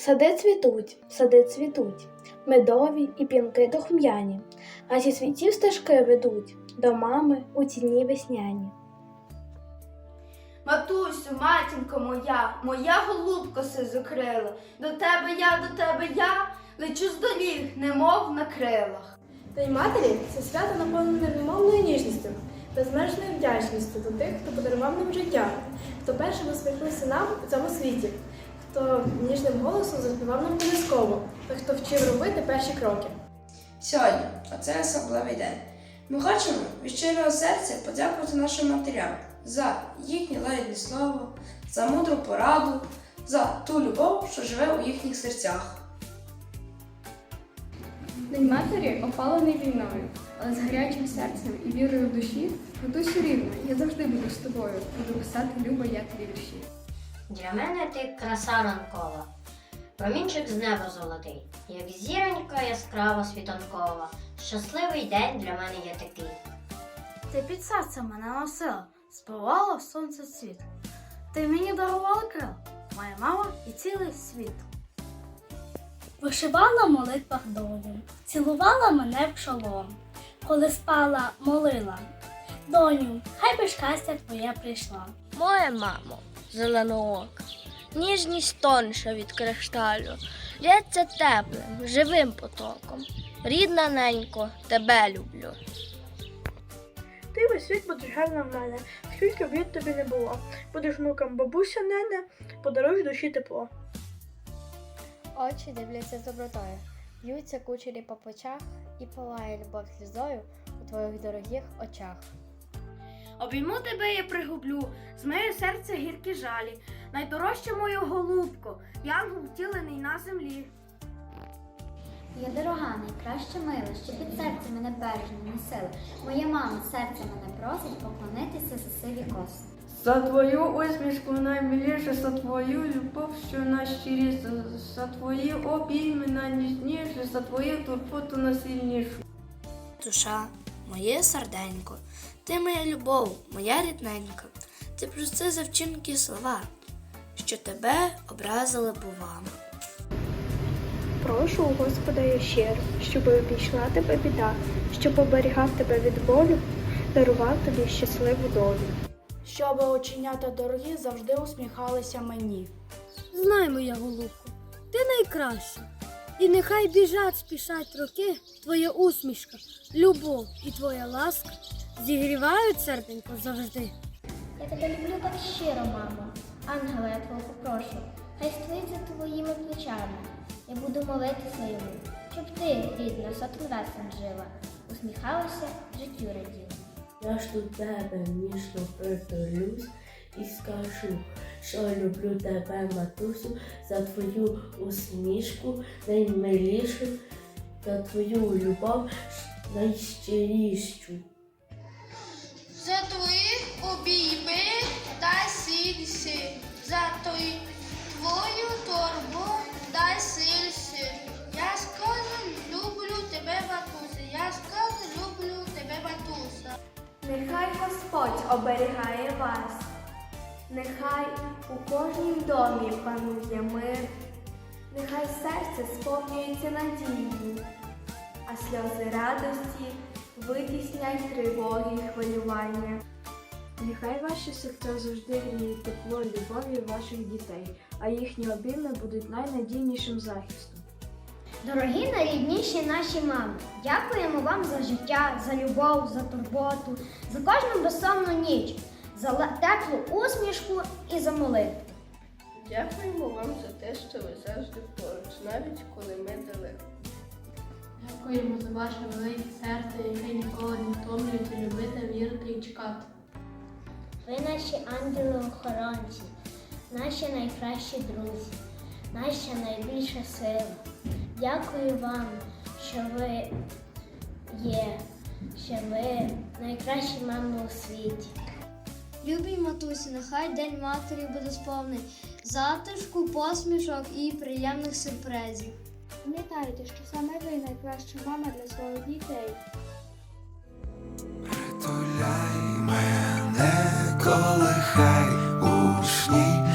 Сади цвітуть, сади цвітуть, медові і пінки духм'яні, а зі світів стежки ведуть до мами у тіні весняні. Матусю, матінко моя, моя голубко сизокрила, до тебе я, до тебе я, лечу з доріг, немов на крилах. День матері це свято наповнене невмовною ніжністю, безмежною вдячністю до тих, хто подарував нам життя, хто першим усміхнувся нам у цьому світі, хто ніжним голосом заспівав нам колисково, та хто вчив робити перші кроки. Сьогодні, оце особливий день. Ми хочемо від щирого серця подякувати нашим матерям за їхнє лагідне слово, за мудру пораду, за ту любов, що живе у їхніх серцях. День матері опалений війною, але з гарячим серцем і вірою в душі, Матусю рівна, я завжди буду з тобою, буду писати люба я тобі вірші. Для мене ти краса ранкова, промінчик з неба золотий, як зіронька яскрава світанкова. Щасливий день для мене є такий. Ти під серцем мене носила, спливало сонце цвіт. Ти мені дарувала крил, моя мама і цілий світ. Вишивала в молитвах долю, цілувала мене в шолом, коли спала, молила. Доню, хай би щастя твоє прийшло. Моя мамо, зеленоока, ніжність тонша від кришталю, лється теплим, живим потоком. Рідна ненько, тебе люблю. Ти весь світ будеш гарна в мене, скільки б тобі не було. Будеш внукам бабуся нене, подаруєш душі тепло. Очі дивляться з добротою, б'ються кучері по плечах і палає любов сльозою у твоїх дорогих очах. Обійму тебе я пригублю, змию серце гіркі жалі, найдорожча мою голубко, янгол втілений на землі. Я дорога, найкраща мила, що під серце мене бережно носила. Моя мама серце мене просить поклонитися за сиві коси. За твою усмішку наймиліше, за твою любов, що найщиріше, за твої обійми найніжніше, за твою турботу найсильнішу. Душа, моє серденько, ти моя любов, моя рідненька, ти прости за вчинки слова, що тебе образили бува. Прошу у Господа я щиро, щоб обійшла тебе біда, щоб оберігав тебе від болю, дарував тобі щасливу долю. Щоб оченята дорогі завжди усміхалися мені. Знай, моя голубко, ти найкраща. І нехай біжать, спішать роки, твоя усмішка, любов і твоя ласка зігрівають серденько завжди. Я тебе люблю так щиро, мамо. Ангела, я твого попрошу. Хай стоїть за твоїми плечами. Я буду молитися йому, щоб ти, рідна, сотень весен жила, усміхалася, життю раділа. Я ж до тебе ніжно притулюсь і скажу, що люблю тебе, матусю, за твою усмішку наймилішу, за твою любов найщирішу. За твої обійми дай сильси, за твою, твою торбу дай сильси. Я скажу, люблю тебе, матуся, я скажу, люблю тебе, матуся. Нехай Господь оберігає вас, нехай у кожнім домі панує мир, нехай серце сповнюється надією, а сльози радості витіснять тривоги й хвилювання. Нехай ваші серця завжди гріє тепло любові ваших дітей, а їхні обійми будуть найнадійнішим захистом. Дорогі найрідніші наші мами, дякуємо вам за життя, за любов, за турботу, за кожну безсонну ніч, за теплу усмішку і за молитву. Дякуємо вам за те, що ви завжди поруч, навіть коли ми далеко. Дякуємо за ваше велике серце, яке ніколи не втомлюється любити, вірити і чекати. Ви наші ангели-охоронці, наші найкращі друзі, наша найбільша сила. Дякую вам, що ви є, що ви найкращі мами у світі. Любій матусі, нехай день матері буде сповнений затишку, посмішок і приємних сюрпризів. Пам'ятайте, що саме ви найкраща мама для своїх дітей. Притуляй мене, колихай учні.